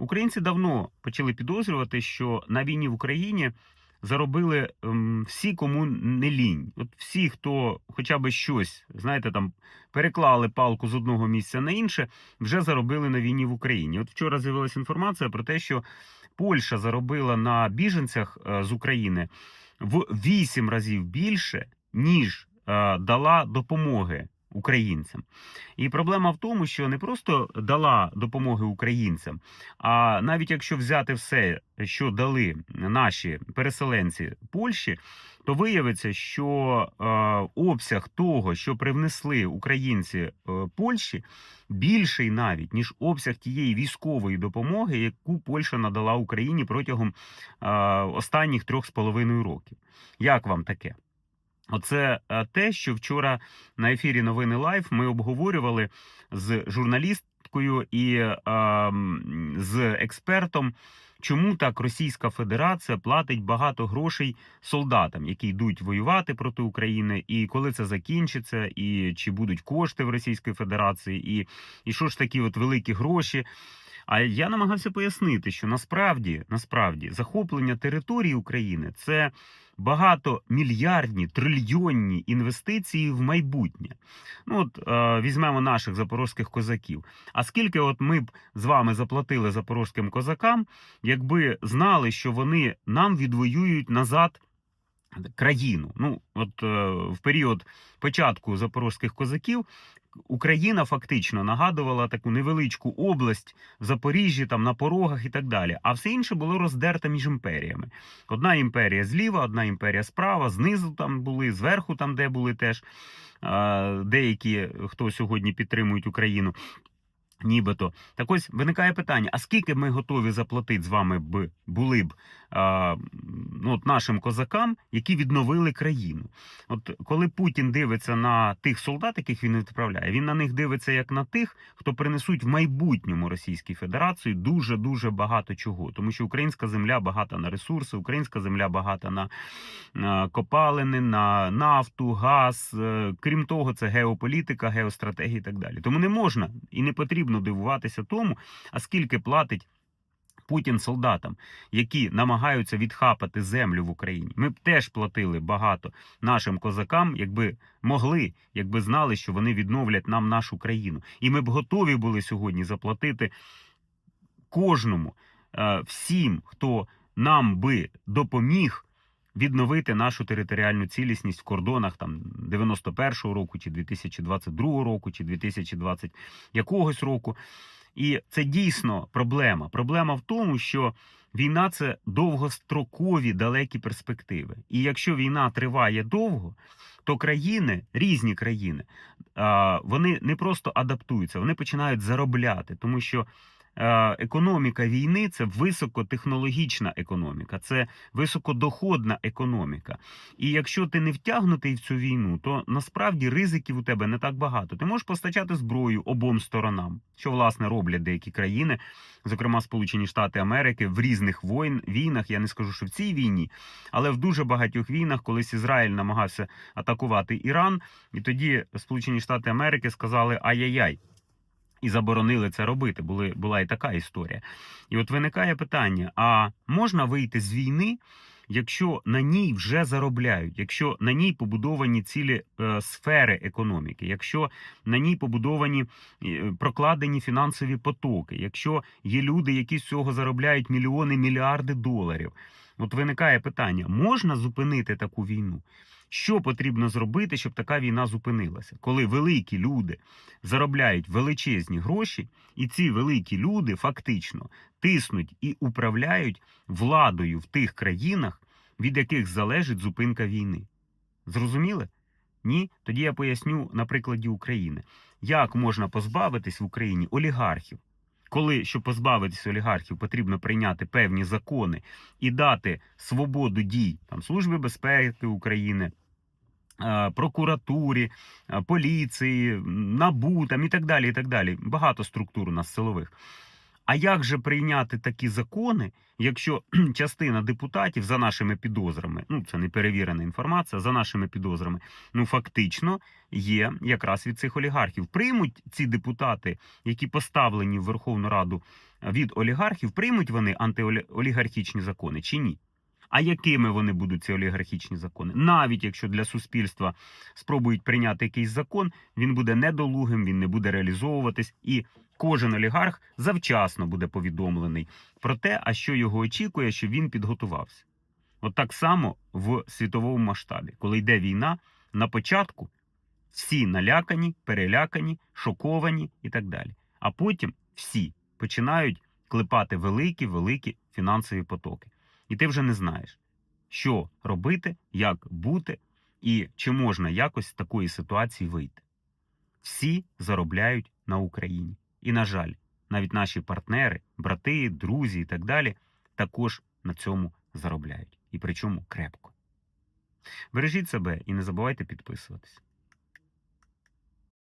Українці давно почали підозрювати, що на війні в Україні заробили ем, всі, кому не лінь. От всі, хто хоча б щось, знаєте, там переклали палку з одного місця на інше, вже заробили на війні в Україні. От вчора з'явилася інформація про те, що Польща заробила на біженцях е, з України в вісім разів більше, ніж е, дала допомоги українцям. І проблема в тому, що не просто дала допомоги українцям, а навіть якщо взяти все, що дали наші переселенці Польщі, то виявиться, що е, обсяг того, що привнесли українці е, Польщі, більший навіть ніж обсяг тієї військової допомоги, яку Польща надала Україні протягом е, останніх трьох з половиною років. Як вам таке? Оце е, те, що вчора на ефірі Новини Лайф ми обговорювали з журналісткою і е, з експертом, чому так Російська Федерація платить багато грошей солдатам, які йдуть воювати проти України, і коли це закінчиться, і чи будуть кошти в Російської Федерації, і, і що ж такі от великі гроші. А я намагався пояснити, що насправді, насправді захоплення території України це багатомільярдні, трильйонні інвестиції в майбутнє. Ну от е, візьмемо наших запорозьких козаків. А скільки от ми б з вами заплатили запорозьким козакам, якби знали, що вони нам відвоюють назад країну? Ну, от е, в період початку запорозьких козаків. Україна фактично нагадувала таку невеличку область в Запоріжжі, там на порогах і так далі. А все інше було роздерте між імперіями. Одна імперія зліва, одна імперія справа, знизу там були, зверху там, де були теж е, деякі, хто сьогодні підтримують Україну. Нібито так ось виникає питання: а скільки ми готові заплатити з вами б були б а, ну, от нашим козакам, які відновили країну? От коли Путін дивиться на тих солдат, яких він відправляє, він на них дивиться як на тих, хто принесуть в майбутньому Російській Федерації дуже дуже багато чого, тому що українська земля багата на ресурси, українська земля багата на е, копалини, на нафту, газ. Е, Крім того, це геополітика, геостратегія і так далі. Тому не можна і не потрібно дивуватися тому, а скільки платить. Путін солдатам, які намагаються відхапати землю в Україні. Ми б теж платили багато нашим козакам, якби могли, якби знали, що вони відновлять нам нашу країну. І ми б готові були сьогодні заплатити кожному, е, всім, хто нам би допоміг відновити нашу територіальну цілісність в кордонах там 91-го року, чи 2022 року, чи 2020 якогось року. І це дійсно проблема. Проблема в тому, що війна це довгострокові далекі перспективи. І якщо війна триває довго, то країни, різні країни, вони не просто адаптуються, вони починають заробляти, тому що. Е, Економіка війни це високотехнологічна економіка, це високодоходна економіка. І якщо ти не втягнутий в цю війну, то насправді ризиків у тебе не так багато. Ти можеш постачати зброю обом сторонам, що власне роблять деякі країни, зокрема Сполучені Штати Америки, в різних воїн, війнах. Я не скажу, що в цій війні, але в дуже багатьох війнах, колись Ізраїль намагався атакувати Іран, і тоді Сполучені Штати Америки сказали ай-яй-яй. І заборонили це робити. Були, була і така історія. І от виникає питання: а можна вийти з війни, якщо на ній вже заробляють, якщо на ній побудовані цілі е, сфери економіки, якщо на ній побудовані е, прокладені фінансові потоки, якщо є люди, які з цього заробляють мільйони, мільярди доларів. От виникає питання: можна зупинити таку війну? Що потрібно зробити, щоб така війна зупинилася? Коли великі люди заробляють величезні гроші, і ці великі люди фактично тиснуть і управляють владою в тих країнах, від яких залежить зупинка війни. Зрозуміли? Ні? Тоді я поясню на прикладі України, як можна позбавитись в Україні олігархів. Коли щоб позбавитися олігархів, потрібно прийняти певні закони і дати свободу дій там Служби безпеки України, е, прокуратурі, е, поліції, НАБУ там і так далі. і так далі. Багато структур у нас силових. А як же прийняти такі закони, якщо частина депутатів за нашими підозрами, ну це не перевірена інформація, за нашими підозрами, ну фактично є якраз від цих олігархів. Приймуть ці депутати, які поставлені в Верховну Раду від олігархів, приймуть вони антиолігархічні закони чи ні? А якими вони будуть ці олігархічні закони? Навіть якщо для суспільства спробують прийняти якийсь закон, він буде недолугим, він не буде реалізовуватись, і кожен олігарх завчасно буде повідомлений про те, а що його очікує, що він підготувався. От так само в світовому масштабі, коли йде війна, на початку всі налякані, перелякані, шоковані і так далі. А потім всі починають клепати великі, великі фінансові потоки. І ти вже не знаєш, що робити, як бути, і чи можна якось з такої ситуації вийти. Всі заробляють на Україні. І, на жаль, навіть наші партнери, брати, друзі і так далі також на цьому заробляють. І причому крепко. Бережіть себе і не забувайте підписуватись.